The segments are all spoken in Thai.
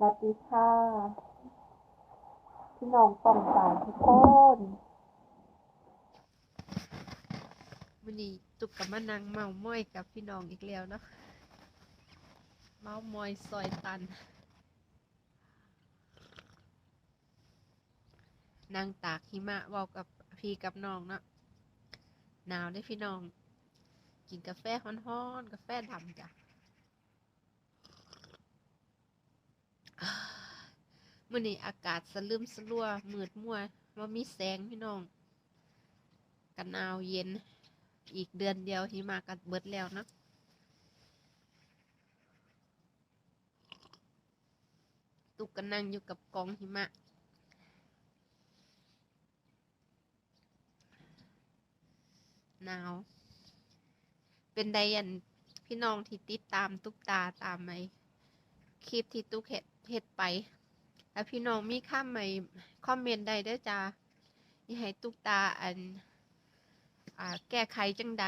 สวัสดีค่ะพี่น้องต้องตายทุกคนวันนี้ตุกกับมานางเมาม้อยกับพี่น้องอีกแล้วเนาะเมามอยซอยตันนางตากหิมะเว้ากับพี่กับน้องเนาะหนาวได้พี่น้อง กินกาแฟฮ้อนๆกาแฟดำจ้ะ มื่อนี้อากาศสลืมสลัวมืดมัวว่ามีแสงพี่น้อง กันหนาวเย็น อีกเดือนเดียวหิมะกัดเบิดแล้วนะตุกก็นั่งอยู่กับกองหิมะ หนาว เป็นไดอันพี่น้องที่ติดตามตุกตาตามไหมคลิปที่ตุกเห็ดเห็ดไป ถ้าพี่น้องมีข้ามใหม่คอมเมนต์ใดเด้อจ้านี่ให้ตุกตาอัน อ่า แก้ไขจังใด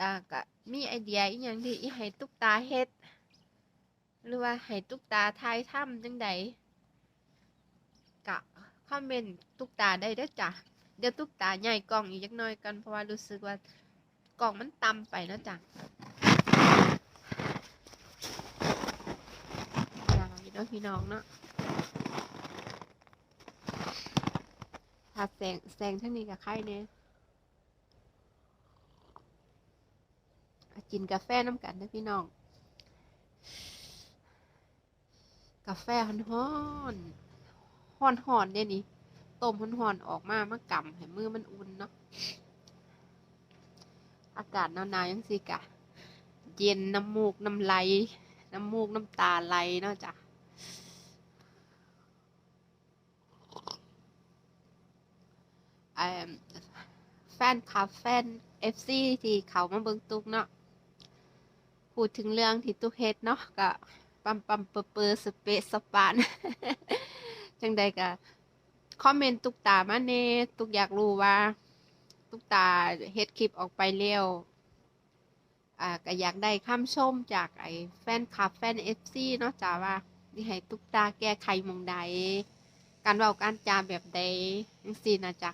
อ่าก็มีไอเดียอีหยังที่อีให้ตุกตาเฮ็ด หรือว่าให้ตุกตาทายถ้ำจังใดก็คอมเมนต์ตุกตาได้เด้อจ้ะเดี๋ยวตุกตาใหญ่กล่องอีกจักหน่อยกันเพราะว่ารู้สึกว่ากล่องมันต่ำไปนะจ้ะห นาะพี่น้องเนาะถ้าแสงแสงทั้งนี้กับใครเนี่ยกินกาแฟน้ำกันนะพี่น้อง กาแฟฮ้อนฮ้อนฮ้อนฮ้อนเนี่ยนี่ต้มฮ้อนๆออกมามากำให้มือมันอุ่นเนาะ อากาศหนาวๆยังสิกะ เย็นน้ำมูกน้ำไหลน้ำมูกน้ำตาไหลเนาะจ้ะเอิ่ม แฟนคลับแฟนเอฟซีที่เขามาเบิ่งตุกเนาะพูดถึงเรื่องที่ตุกเฮ็ดเนาะก็ปั๊มปั๊มเปอร์เปอร์สเปะสปานจังใดก็คอมเมนต์ตุกตามาเน่ตุกอยากรู้ว่า ตุกตาเฮ็ดคลิปออกไปแล้วอ่าก็อยากได้คำชมจากไอ้แฟนคลับแฟนเอฟซีเนาะจ้าว่านี่ให้ตุกตาแก้ไขมองใด การเว้าการจาแบบใดจังซี่นะจ๊ะ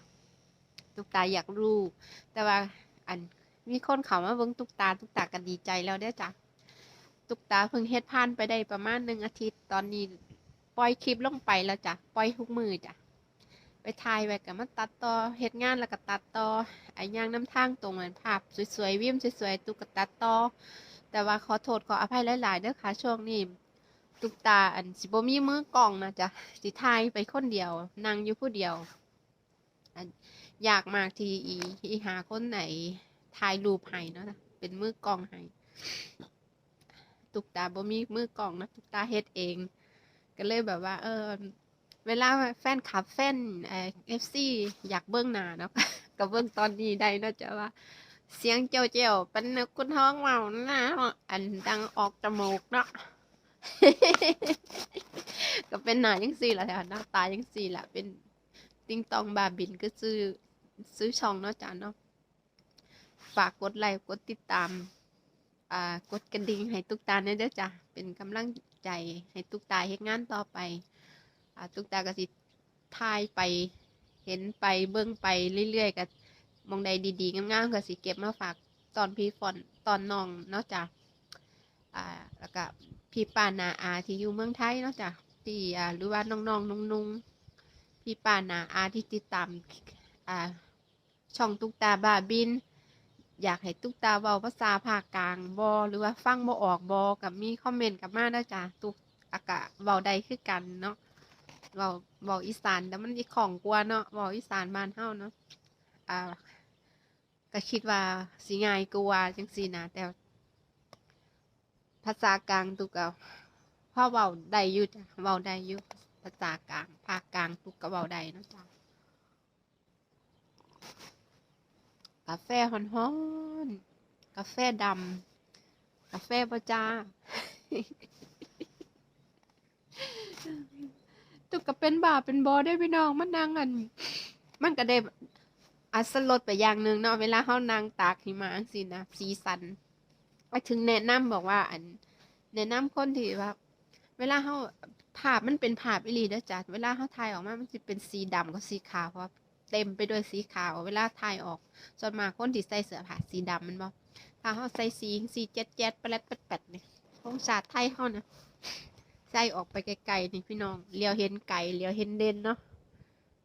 ตุกตาอยากรู้ แต่ว่าอันมีคนเขามาเบิ่งตุกตาตุกตาก็ดีใจแล้วเด้จ้ะตุกตาเพิ่งเฮ็ดผ่านไปได้ประมาณหนึ่งอาทิตย์ตอนนี้ปล่อยคลิปลงไปแล้วจ้ะปล่อยทุกมือจ้ะไปถ่ายไว้กับมาตัดต่อเฮ็ดงานแล้วก็ตัดต่อไอ้ย่างน้ำทางตรงนั้นภาพสวยๆวิวสวยๆตุกก็ตัดต่อแต่ว่าขอโทษขออภัยหลายๆเด้อค่ะช่วงนี้ตุกตาอันสิบ่มีมือกล้องนะจ๊ะสิถ่ายไปคนเดียวนั่งอยู่ผู้เดียว อยากมากที่อีอีหาคนไหนถ่ายรูปให้เนาะเป็นมือกล้องให้ตุกตาบ่มีมือกล้องนะตุกตาเฮ็ดเอง ก็เลยแบบว่า เออ เวลาแฟนคลับแฟนเอฟซีอยากเบิ้งหน้าเนาะก็เบิ้งตอนนี้ได้นาะจ้ะว่าเสียงเจียวเจียวๆเป็นนกคุณท้องเมาหนะอันดังออกจมูกเนาะก็เป็นหน้ายังสี่ละแถวหน้าตายังสี่ละเป็น ติงตองบาบินก็ซื้อซื้อช่องเนาะจ้ะเนาะฝากกดไลค์กดติดตามอ่ากดกระดิ่งให้ตุกตาเนี่ยเด้อจ้ะเป็นกำลังใจให้ตุกตาเฮ็ดงานต่อไปอ่าตุกตาก็สิทายไปเห็นไปเบิ่งไปเรื่อยๆก็มองใดดีๆงามๆก็สิเก็บมาฝากตอนพี่ฟอนตอนน้องเนาะจ้ะอ่าแล้วก็พี่ปานาอาที่อยู่เมืองไทยเนาะจ้ะที่อ่าหรือว่าน้องๆนุ่งๆ พี่ป้านาอาที่ติดตามอ่าช่องตุ๊กตาบาบิน อยากให้ตุ๊กตาเว้าภาษาภาคกลางบอหรือว่าฟังบ่ออกบอกับมีคอมเมนต์กับมาเนาจ้ะตุ๊กอากะเว้าใดคือกันเนาะเว้าเว้าอีสานแต่มันอีของกว่าเนาะเว้าอีสานบ้านเฮาเนาะอ่าก็คิดว่าสิง่ายกว่าจังซี่นะแต่ ภาษากลางตุกก็พอเว้าได้อยู่จ้ะเว้าได้อยู่ภาษากลาง ภาคกลางตุกก็เว้าได้เนาะจ้ะกาแฟฮ้อนกาแฟดำกาแฟบ่จ้าตุกก็เป็นบาปเป็นบอได้พี่น้องมันนั่งอัน มันก็ได้อัสลดไปอย่างหนึ่งเนาะเวลาเฮานั่งตากหิมะจังซี่นะสีสันไปถึงแนะนำบอกว่า อัน แนะนำคนที่ว่า เวลาเขาภาพมันเป็นภาพอีหลีเด้อจ้ะเวลาเขาถ่ายออกมา มันจะเป็นสีดำกับสีขาวเพราะเต็มไปด้วยสีขาว เวลาถ่ายออกส่วนมากคนที่ใส่เสื้อผ้าสีดำมันบ่ถ้าเขาใส่สีสีเจ็ดเจ็ดแปดแปดแปดนี่ของชาติไทยเขานะใส่ออกไปไกลๆนี่พี่น้องเลียวเห็นไก่เลียวเห็นเด่นเนาะ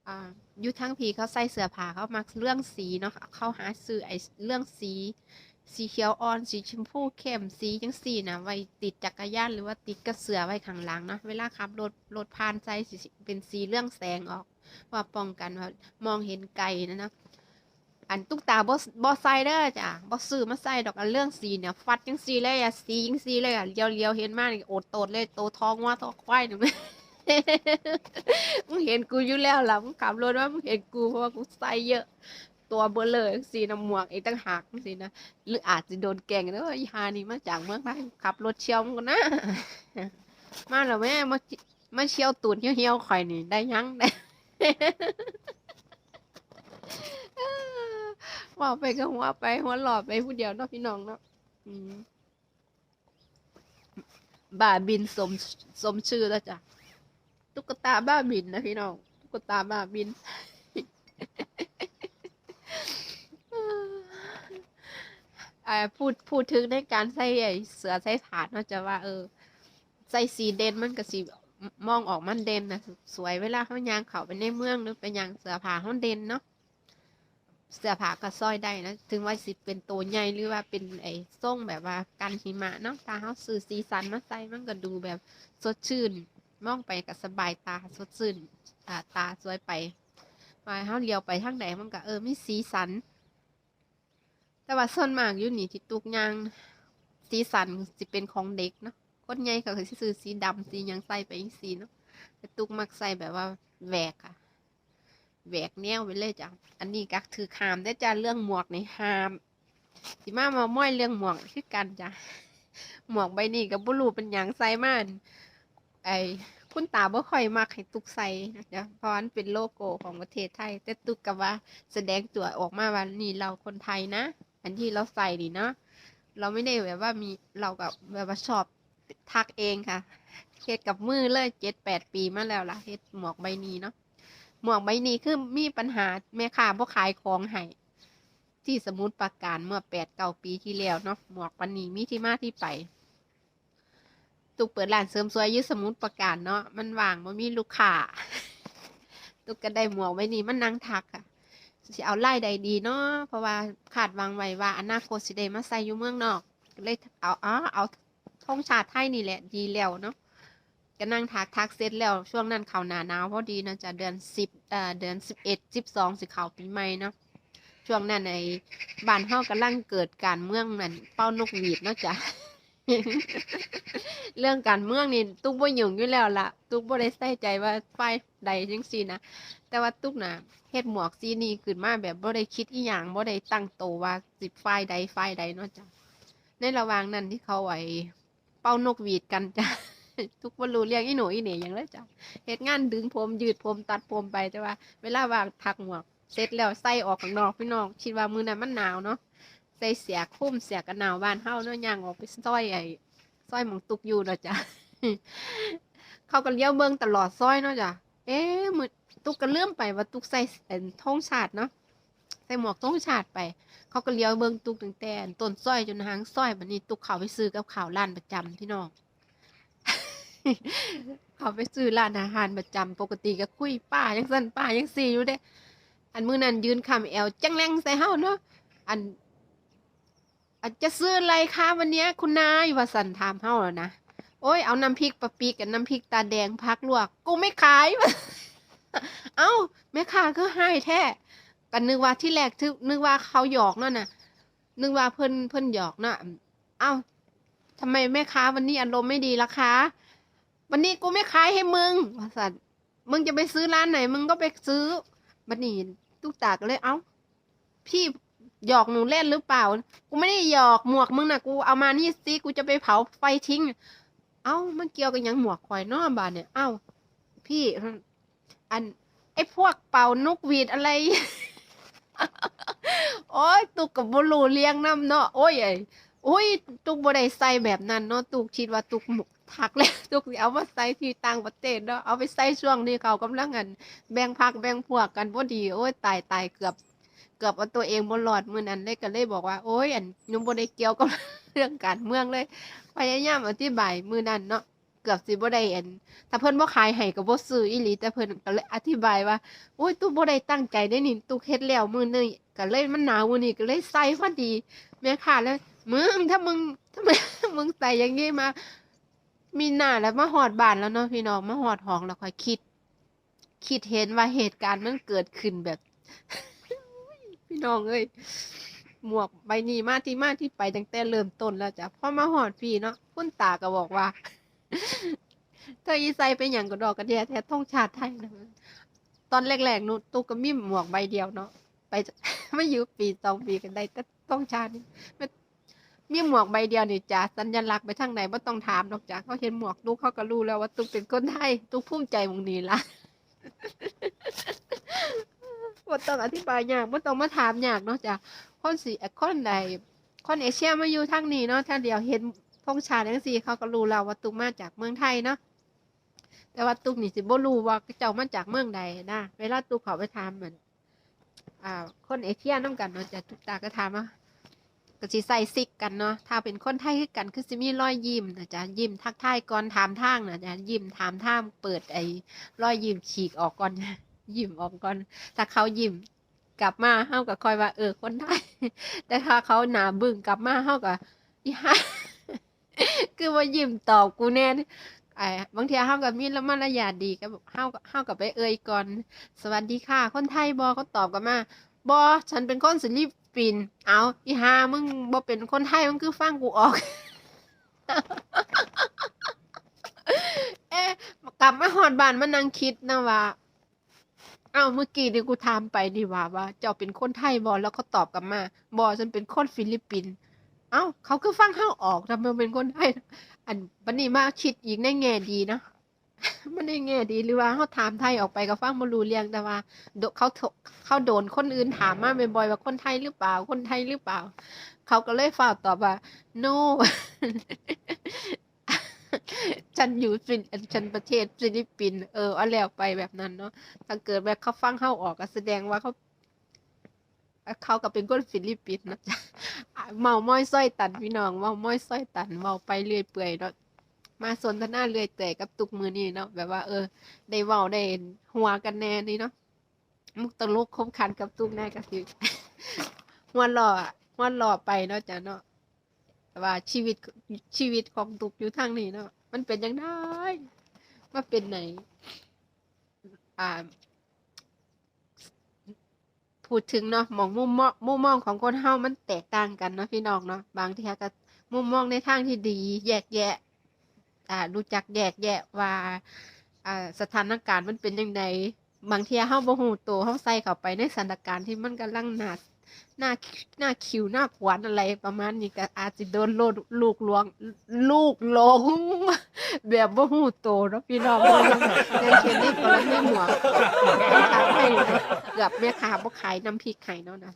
อ่ายู่ทั้งพีเขาใส่เสื้อผ้าเขามักเรื่องสีเนาะเขาหาซื้อไอเรื่องสี สีเขียวอ่อนสีชมพูเข้มสีจังสีนะไว้ติดจักรยานหรือว่าติดกระเสือไว้ข้างหลังเนาะเวลาขับรถรถผ่านใจสิเป็นสีเรื่องแสงออกว่าป้องกันว่ามองเห็นไกลนะนะอันตุ๊กตาบอบอใส่เด้อจ้ะบอซื้อมาใส่ดอกอันเรื่องสีเนี่ยฟัดจังสีเลยอะสีจังสีเลยอะเลียวเลียวเห็นมากนี่โอดโตดเลยโตท้องว่าท้องควายหนึ่งมึงเห็นกูอยู่แล้วล่ะมึงขับรถว่ามึงเห็นกูเพราะว่ากูใส่เยอะ ตัวเบลเลยสีน้ำหมวกอีกตั้งหากสินะหรืออาจจะโดนแกงแล้วาอีฮานี่มาจากเมืองไทยขับรถเชี่ยวมันก็นะมาแล้วแม่มามาเชี่ยวตูดเหี่ยวๆข่อยนี่ได้ยังได้ว่าไปก็หัวไปหัวหลอดไปผู้เดียวเนาะพี่น้องเนาะบ้าบินสมสมชื่อแล้วจ้ะตุ๊กตาบ้าบินนะพี่น้องตุ๊กตาบ้าบิน อ่า พูดพูดถึงในการใส่ไอเสือใส่ผาดเนาะจะว่า เออ ใส่สีเด่นมันก็สีมองออกมันเด่นนะสวยเวลาเขายางเขาไปในเมืองหรือไปยางเสือผาเขาเด่นเนาะเสือผาก็ซอยได้นะถึงว่าสิเป็นตัวใหญ่หรือว่าเป็นไอ้ทรงแบบว่ากันหิมะเนาะตาเขาซื้อสีสันมาใส่มันก็ดูแบบสดชื่น มองไปก็สบายตาสดชื่นอ่าตาสวยไปมาเขาเลี้ยวไปทางไหนมันก็เออมีสีสัน แต่ว่าส่วนมากอยู่นี่ที่ตุกยางสีสันสิเป็นของเด็กเนาะคนใหญ่ก็คือสิซื้อสีดำสียังใส่ไปอีกสีเนาะแต่ตุกมักใส่แบบว่าแหวกอะแหวกแนวไปเลยจ้ะอันนี้ก็ถือหามได้จ้ะเรื่องหมวกในหามสิมามาม้อยเรื่องหมวกคือกันจ้ะหมวกใบนี้กับบุรูเป็นยังใส่มาอันไอคุณตาบ่ค่อยมักให้ตุกใส่นะจ๊ะเพราะมันเป็นโลโก้ของประเทศไทย แต่ตุกกับว่าแสดงตัวออกมาว่านี่เราคนไทยนะ อันที่เราใส่นี่เนาะเราไม่ได้แบบว่ามีเรากับแบบว่าชอบทักเองค่ะเฮ็ดกับมือเลยเจ็ดแปดปีมาแล้วล่ะเฮ็ดหมวกใบนี้เนาะหมวกใบนี้คือมีปัญหาแม่ค้าบ่ขายของให้ที่สมุทรปราการเมื่อแปดเก้าปีที่แล้วเนาะหมวกปันนี้มีที่มาที่ไปตุกเปิดร้านเสริมสวยยืสมุทรปราการเนาะมันว่างมันมีลูกค้าตุกก็ได้หมวกใบนี้มันนั่งทักค่ะ สิเอาไล่ใดดีเนาะเพราะว่าคาดวังไว้ว่าอนาคตสิได้มาใส่อยู่เมืองนอกเลยเอาอ๋อเอาธงชาติไทยนี่แหละดีแล้วเนาะก็นั่งทักทักเสร็จแล้วช่วงนั้นเขาหนาหนาวพอดีเนาะจะเดือนสิบเอ่อเดือนสิบเอ็ดสิบสองสิเขาปีใหม่เนาะช่วงนั้นในบ้านเฮากำลังเกิดการเมืองนั่นเป้านกหวีดเนาะจ้ะ เรื่องการเมืองนี่ตุ๊กบ่ยุ่งอยู่แล้วล่ะ ตุ๊กบ่ได้ใส่ใจว่าฝ่ายใดจังซี่นะแต่ว่าตุ๊กน่ะเฮ็ดหมวกสีนี้ขึ้นมาแบบบ่ได้คิดอีหยังบ่ได้ตั้งโตว่าสิฝ่ายใดฝ่ายใดเนาะจ้ะในระหว่างนั้นที่เขาไอ้เป่านกหวีดกันจ้ะทุกบ่รู้เรื่องอีหนูอีเหน่หยังเลยจ้ะเฮ็ดงานดึงผมยืดผมตัดผมไปแต่ว่า เวลาวางทักหมวกเสร็จแล้วใส่ออกข้างนอกพี่น้องคิดว่ามือนั้นมันหนาวเนาะ ส่เสียคุ้มเสียกันหนาวบ้านเฮาเนาะย่างออกไปซอยไอ้ซอยหมองตุกอยู่เนาะจ้ะเขาก็เลี้ยวเบิ่งตลอดซอยเนาะจ้ะเอ๊ะมือตุกก็เลื่อมไปว่าตุกใส่เอ็นธงชาติเนาะใส่หมวกธงชาติไป เขาก็เลี้ยวเบิ่งตุกตั้งแต่ต้นซอยจนหางซอยบัดนี้ตุกเขาไปซื้อกับข่าวร้านประจำพี่น้องเขาไปซื้อร้านอาหารประจำปกติก็คุยป้ายังสั่นป้ายังซีอยู่เด้ อันมื้อนั้นยืนคำแอวจังแรงใส่เฮาเนาะอัน อันจะซื้ออะไรคะวันนี้คุณนายว่าสันถามเฮาแล้วนะโอ้ยเอาน้ำพริกปะปีกับน้ำพริกตาแดงพักลวก กูไม่ขาย เอ้าแม่ค้าก็ให้แท้กันนึกว่าที่แรกทึนึกว่าเขาหยอกนั่นน่ะ นึกว่าเพิ่นเพิ่นหยอกน่ะ เอ้าทำไมแม่ค้าวันนี้อารมณ์ไม่ดีล่ะคะวันนี้กูไม่ขายให้มึงว่าสันมึงจะไปซื้อร้านไหน มึงก็ไปซื้อบัดนี้ตุ๊กตาก็เลยเอ้า พี่ หยอกหนูเล่นหรือเปล่า กูไม่ได้หยอกหมวกมึงนะกูเอามานี่สิกูจะไปเผาไฟทิ้ง เอ้ามันเกี่ยวกับหยังหมวกข่อยนอบานเนี่ย เอ้า พี่อัน ไอ้พวกเป่านกหวีดอะไร โอ้ยตุกกับบุรูเลี้ยงน้ำเนาะโอ้ยไอ้โอ้ยตุกบ่ได้ใส่แบบนั้นเนาะตุกคิดว่าตุกหมกทักแล้วตุกสิเอามาใส่ที่ต่างประเทศเนาะเอาไปใส่ช่วงนี้เขากำลังอันแบ่งพักแบ่งพวกกันพอดี โอ้ยตายตายเกือบ เกือบเอาตัวเองบ่รอดมือนั้นเลยก็เลยบอกว่าโอ้ยอันหนูบ่ได้เกี่ยวกับเรื่องการเมืองเลยพยายามอธิบายมือนั้นเนาะเกือบสิบ่ได้อันถ้าเพิ่นบ่ขายให้ก็บ่ซื้ออีหลีแต่เพิ่นก็เลยอธิบายว่าโอ้ยตุกบ่ได้ตั้งใจได้นี่ตุกเฮ็ดแล้วมื้อนี้ก็เลยมันหนาวมื้อนี้ก็เลยใส่พอดีแม่ค้าแล้วมึงถ้ามึงถ้ามึงมึงใส่อย่างนี้มามีหน้าแล้วมาหอดบานแล้วเนาะพี่น้องมาหอดห้องแล้วค่อยคิด คิดเห็นว่าเหตุการณ์มันเกิดขึ้นแบบ พี่น้องเอ้ยหมวกใบนี้มาที่มาที่ไปตั้งแต่เริ่มต้นแล้วจ้ะพอมาหอดพี่เนาะคุณตาก็บอกว่าเธออีใส่ไปอย่างกระดอกกระเดียแท้ท่องชาติไทยนะตอนแรกๆนูตุกก็มีหมวกใบเดียวเนาะไปไม่อยู่ปีสองปีกันได้แต่ต้องชาตินี่มมีหมวกใบเดียวนี่จ้ะสัญลักษณ์ไปทางไหนไม่ต้องถามดอกจ้ะเขาเห็นหมวกตุกเขาก็รู้แล้วว่าตุกเป็นคนไทยตุกภูมิใจมงนี้ละ บ่ต้องอธิบายยากบ่ต้องมาถามยากเนาะจ้ะคนสิคนใดคนเอเชียมาอยู่ทางนี้เนาะถ้าเดียวเห็นธงชาติจังซี่เขาก็รู้แล้วว่าตุกมาจากเมืองไทยเนาะแต่ว่าตุกนี่สิบ่รู้ว่าเจ้ามาจากเมืองใดนะเวลาตุกเขาไปถามเหมือนอ่าคนเอเชียนํกันเนาะจ้ะตุกตาก็ถามว่าก็สิใส่ซิกกันเนาะ ถ้าเป็นคนไทยคือกันคือสิมีรอยยิ้มนะจ๊ะยิ้มทักทายก่อนถามทางนะจ๊ะยิ้มถามทางเปิดไอ้รอยยิ้มฉีกออกก่อน ยิ้มออกก่อน ถ้าเขายิ้มกลับมาเฮาก็คอยว่า เออคนไทยแต่ถ้าเขาหนาบึ้งกลับมาเฮาก็อีห่าคือว่ายิ้มตอบกูแน่นี่ไอ้บางทีเฮาก็มีละมารยาทดีก็บอกเฮาก็เฮาก็ไปเอ่ยก่อน สวัสดีค่ะ คนไทยบ่เขาตอบกลับมาบ่ฉันเป็นคนฟิลิปิน เอาอีห่ามึงบ่เป็นคนไทยมึงคือฟังกูออก เอ๊ะกลับมาฮอดบ้านมานั่งคิดนะว่า อ้าเมื่อกี้นี่กูถามไปนี่ว่าว่า เจ้าเป็นคนไทยบอแล้วเขาตอบกลับมาบอฉันเป็นคนฟิลิปปินส์เอ้าเขาคือฟังเข้าออกทำไมเป็นคนไทยอันบันนี้มาคิดอีกในแง่ดีนะมันในแง่ดีหรือว่าเขาถามไทยออกไปก็ฟังบ่รู้เรื่องแต่ว่าเขาเขาโดนคนอื่นถามมาบ่อยๆว่าคนไทยหรือเปล่า คนไทยหรือเปล่า เขาก็เลยฝากตอบว่า no ฉันอยู่ฟินฉันประเทศฟิลิปปินส์เออเอาแล้วไปแบบนั้นเนาะถ้าเกิดแบบเขาฟังเข้าออกก็แสดงว่าเขาเขาก็เป็นคนฟิลิปปินส์นะจ๊ะเมาม้อยส้อยตันพี่น้องเมาม้อยส้อยตันเมาไปเรื่อยเปื่อยเนาะมาสนทนาเรื่อยเปื่กับตุกมือนี่เนาะแบบว่า เออ ได้เว้าได้หัวกันแน่นี่เนาะมุกตลกคบคันกับตุกแน่ก็สิหัวหล่ออะหัวหล่อไปเนาะจ้ะเนาะ แต่ว่าชีวิตชีวิตของตุกอยู่ทางนี้เนาะมันเป็นยังไงมาเป็นไหนอ่าพูดถึงเนาะมองมุมมองมุมมองของคนเฮามันแตกต่างกันเนาะพี่น้องเนาะบางทีก็มุมมองในทางที่ดี แยกแยะอ่ารู้จักแยกแยะว่าอ่าสถานการณ์มันเป็นยังไงบางทีเฮาบ่ฮู้ตัวเฮาใส่เข้าไปในสถานการณ์ที่มันกำลังหน่า หน้าหน้าคิวหน้าขวานอะไรประมาณนี้ก็อาจสิโดนโลดลูกลวง ลูกหลง แบบบ่ฮู้ตัวเนาะพี่น้องเนาะอย่างเช่นในกรณีหมวกขายให้เกือบแม่ค้าบ่ขายน้ำพริกไข่เนาะนะ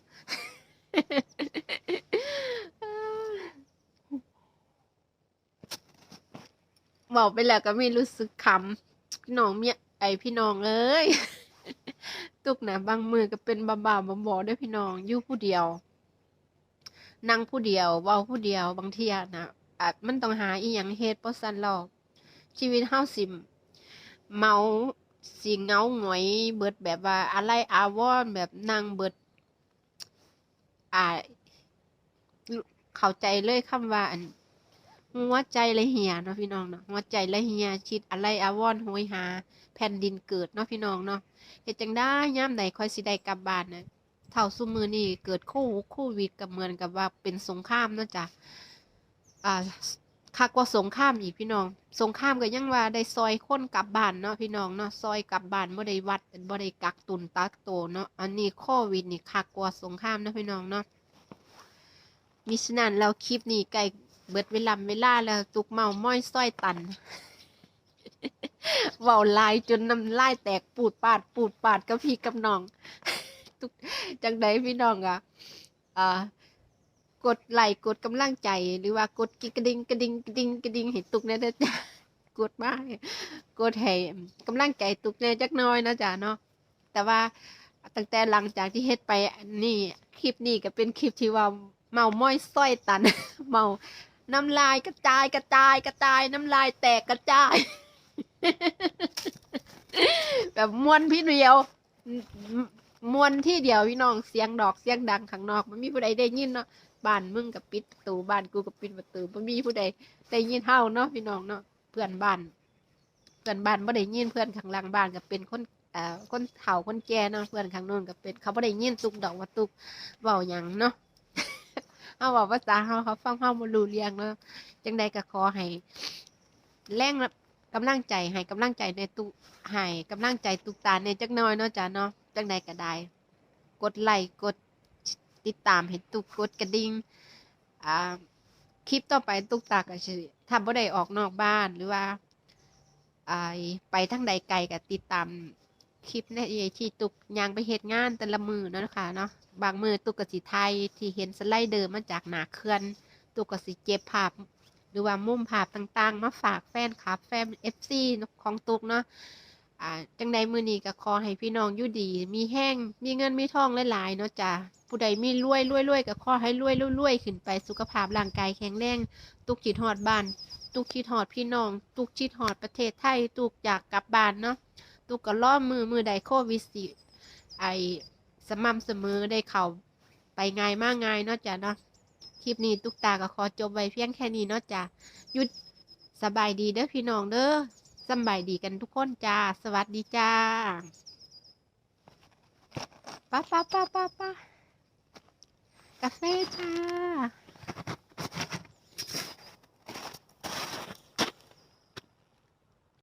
บอกไปแล้วก็ไม่รู้สึกขำพี่น้องเมียไอพี่น้องเอ้ย ตุกนะบางมือก็เป็นบ้าๆบอๆด้วยพี่น้องอยู่ผู้เดียว นั่งผู้เดียวเว้าผู้เดียวบางเทียนะอาจมันต้องหาอีหยังเฮ็ดเพราะซันเราชีวิตเฮาสิเมาสิเงาหงอย เบิดแบบว่าอะไรอาวรณ์แบบนั่งเบิด อ่า เข้าใจเลยคำว่าอัน หัวใจละเหียเนาะพี่น้องเนาะหัวใจละเหียคิดอะไรอาวรณ์โหยหา แผ่นดินเกิดเนาะพี่น้องเนาะเฮ็ดจังได้ยามใดค่อยสิได้กลับบ้านน่ะเท่าซุมือนี้เกิดโควิดโควิดก็เหมือนกับว่าเป็นสงครามเนาะจ้ะอ่าคักกว่าสงครามอีกพี่น้อง สงครามก็ยังว่าได้ซอยคนกลับบ้านเนาะพี่น้องเนาะซอยกลับบ้านบ่ได้วัดบ่ได้กักตุนตักโตเนาะอันนี้โควิดนี่คักกว่าสงครามเนาะพี่น้องเนาะมิฉะนั้นแล้วคลิปนี้ใกล้ เบิดเวลาเวลาแล้วตุกเมาม้อยส้อยตันเว้าลายจนน้ำลายแตกปูดปาด ปูดปาดกับพี่กับน้องตุกจังใดพี่น้องอะอ่ากดไลค์กดกำลังใจ หรือว่ากดกระดิ่งกระดิ่งกระดิ่งกระดิ่งให้ตุกแน่เด้อจ้ะกดมาให้กดให้กำลังใจตุกแน่จักน้อยนะจ้ะเนาะแต่ว่าตั้งแต่หลังจากที่เฮ็ดไปนี่คลิปนี้ก็เป็นคลิปที่ว่าเมาม้อยส้อยตันเมา น้ำลายกระจายกระจายกระจาย น้ำลายแตกกระจาย แบบมวนพี่เดียวมวนที่เดียวพี่น้องเสียงดอกเสียงดังข้างนอกมันมีผู้ใดได้ยินเนาะบ้านมึงกับปิดประตูบ้านกูกับปิดประตูมันมีผู้ใดได้ยินเฮาเนาะพี่น้องเนาะเพื่อนบ้านเพื่อนบ้านบ่ได้ยินเพื่อนข้างหล่างบ้านก็เป็นคนเอ่อคนเฒ่าคนแก่เนาะเพื่อนข้างโน้นก็เป็น เขาบ่ได้ยินตุกดอกว่าตุกเว้าหยังเนาะ เฮาว้าภาษาเฮาเขาฟังเฮาบ่รู้เรื่องเนาะจังใดก็ขอให้แรงกำลังใจให้กำลังใจในตุให้กำลังใจตุกตาในจักน่อยเนาะจ้ะเนาะจังใดก็ได้ กดไลค์กดติดตามให้ตุกกดกระดิ่งอ่าคลิปต่อไปตุกตาก็สิถ้าบ่ได้ออกนอกบ้านหรือว่าไอไปทั้งใดไกลกับติดตาม คลิปในที่ตุกยางไปเหตุงานแต่ละมือเนาะคะเนาะบางมือตุกกสิไทยที่เห็นสไลเดอร์มาจากหนาเขื่อน ตุกกสิเก็บภาพหรือว่ามุมภาพต่างๆ มาฝากแฟนคลับแฟนเอฟซีของตุกเนาะอ่าจังใดมือนี้ก็ขอให้พี่น้องอยู่ดี มีแห้งมีเงินมีทองหลายๆเนาะจ้ะผู้ใดมีรวยรวยรวยก็ขอให้รวยรวยรวยขึ้นไปสุขภาพร่างกายแข็งแรงตุกจิตหอดบ้านตุกคิดหอดพี่น้อง ตุกคิดหอดประเทศไทยตุกอยากกลับบ้านเนาะ ตุกก็ล้อมมือมือใดโควิดสิไอสม่ำเสมอได้เขาไปง่ายมากง่ายเนาะจ้ะเนาะคลิปนี้ตุกตาก็ขอจบไว้เพียงแค่นี้เนาะจ้ะหยุดสบายดีเด้อพี่น้องเด้อสบายดีกันทุกคนจ้า สวัสดีจ้าป้าป้าป้าป้าป้ากาแฟจ้า